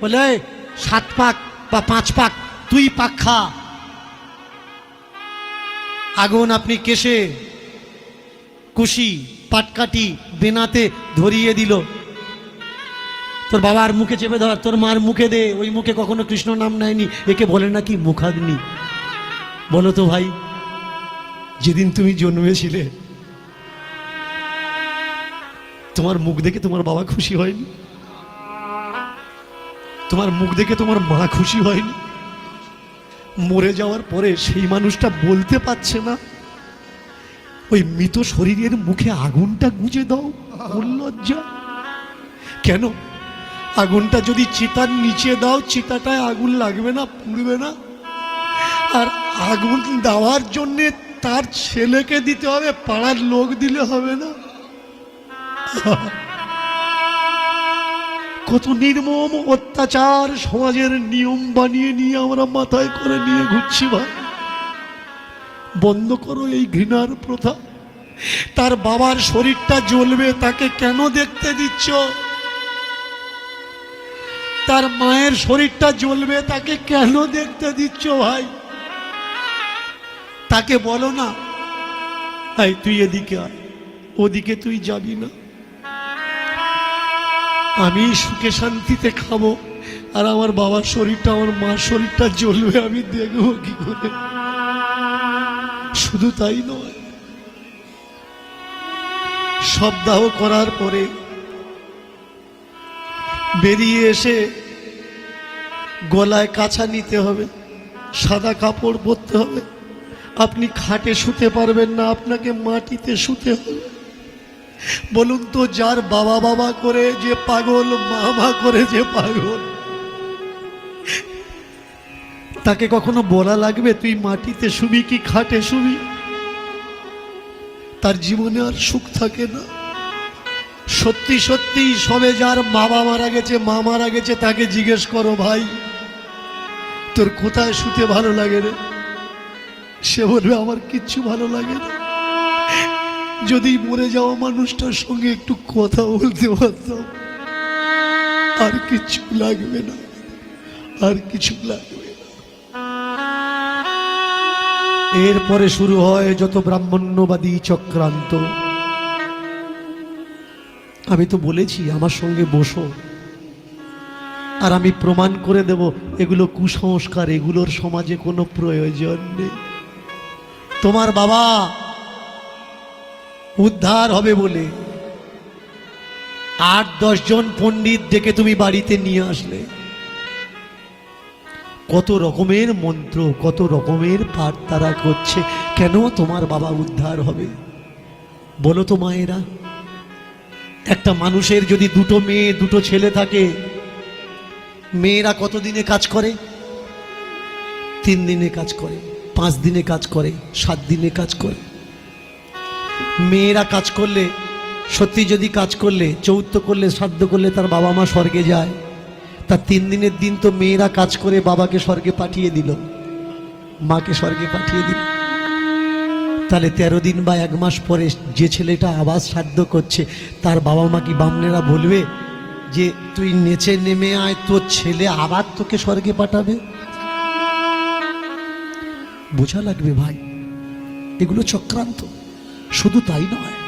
বলে সাত পাক বা পাঁচ পাক তুই পাক খা। আগুন আপনি কেশে কুশি পাটকাটি বেনাতে ধরিয়ে দিল। তোর বাবার মুখে চেপে ধর, তোর মার মুখে দে, ওই মুখে কখনো কৃষ্ণ নাম নেয়নি, একে বলে নাকি মুখাগ্নি। বলো তো ভাই, যেদিন তুমি জন্মেছিলে, তোমার মুখ দেখে তোমার বাবা খুশি হয়নি? তোমার মুখ দেখে তোমার মা খুশি হয়নি। মরে যাওয়ার পরে সেই মানুষটা বলতে পারছে না। ওই মৃত শরীরের মুখে আগুনটা গুঁজে দাও লজ্জা? কেন? আগুনটা যদি চিতার নিচে দাও, চিতাটায় আগুন লাগবে না, পুড়বে না। আর আগুন দেওয়ার জন্যে তার ছেলেকে দিতে হবে, পাড়ার লোক দিলে হবে না। কত নির্মম অত্যাচার সমাজের নিয়ম বানিয়ে নিয়ে আমরা মাথায় করে নিয়ে ঘুরছি ভাই বন্ধ করো এই ঘৃণার প্রথা। তার বাবার শরীরটা জ্বলবে, তাকে কেন দেখতে দিচ্ছ? তার মায়ের শরীরটা জ্বলবে, তাকে কেন দেখতে দিচ্ছ, ভাই? তাকে বলো না। তুই এদিকে আয়। ওদিকে তুই যাবি না। আমি সুখে শান্তিতে খাব। আর আমার বাবার শরীরটা, আমার মার শরীরটা জ্বলবে, আমি দেখব কি করে। শুধু তাই নয় সপ্তাহ করার পরে বেরিয়ে এসে গলায় কাছা নিতে হবে, সাদা কাপড় পরতে হবে। আপনি খাটে শুতে পারবেন না, আপনাকে মাটিতে শুতে হবে। বলুন তো, যার বাবা বাবা করে যে পাগল মামা করে যে পাগল? তাকে কখনো বলা লাগবে, তুই মাটিতে শুবি কি খাটে শুবি? তার জীবনে আর সুখ থাকে না। সত্যি সত্যি সবে যার বাবা মারা গেছে, মা মারা গেছে, তাকে জিজ্ঞেস করো, ভাই, তোর কোথায় শুতে ভালো লাগে রে? সে বলবে, আমার কিচ্ছু ভালো লাগে না। যদি মরে যাওয়া মানুষটার সঙ্গে একটু কথা বলতে পারতাম, আর কিছু লাগবে না, আর কিছু লাগবে এরপরে শুরু হয় যত ব্রাহ্মণ্যবাদী চক্রান্ত। আমি তো বলেছি, আমার সঙ্গে বসো। আর আমি প্রমাণ করে দেব, এগুলো কুসংস্কার, এগুলোর সমাজে কোনো প্রয়োজন নেই। তোমার বাবা উদ্ধার হবে বলে। আট দশজন পণ্ডিত ডেকে তুমি বাড়িতে নিয়ে আসলে। কত রকমের মন্ত্র, কত রকমের পাঠ তারা করছে। কেন তোমার বাবা উদ্ধার হবে? বলো তো মায়েরা। একটা মানুষের যদি দুটো মেয়ে, দুটো ছেলে থাকে, মেয়েরা কত দিনে কাজ করে? তিন দিনে কাজ করে, পাঁচ দিনে কাজ করে, সাত দিনে কাজ করে। মেয়েরা কাজ করলে সত্যি যদি কাজ করলে চৌত্য করলে, শ্রাদ্ধ করলে তার বাবা মা স্বর্গে যায়। তার তিন দিনের দিন তো মেয়েরা কাজ করে বাবাকে স্বর্গে পাঠিয়ে দিল। মাকে স্বর্গে পাঠিয়ে দিল। তাহলে তেরো দিন বা এক মাস পরে যে ছেলেটা আবার শ্রাদ্ধ করছে, তার বাবা মা কি বামনেরা বলবে যে, তুই নেচে নেমে আয়, তোর ছেলে আবার তোকে স্বর্গে পাঠাবে বোঝা লাগবে ভাই। এগুলো চক্রান্ত। শুধু তাই নয়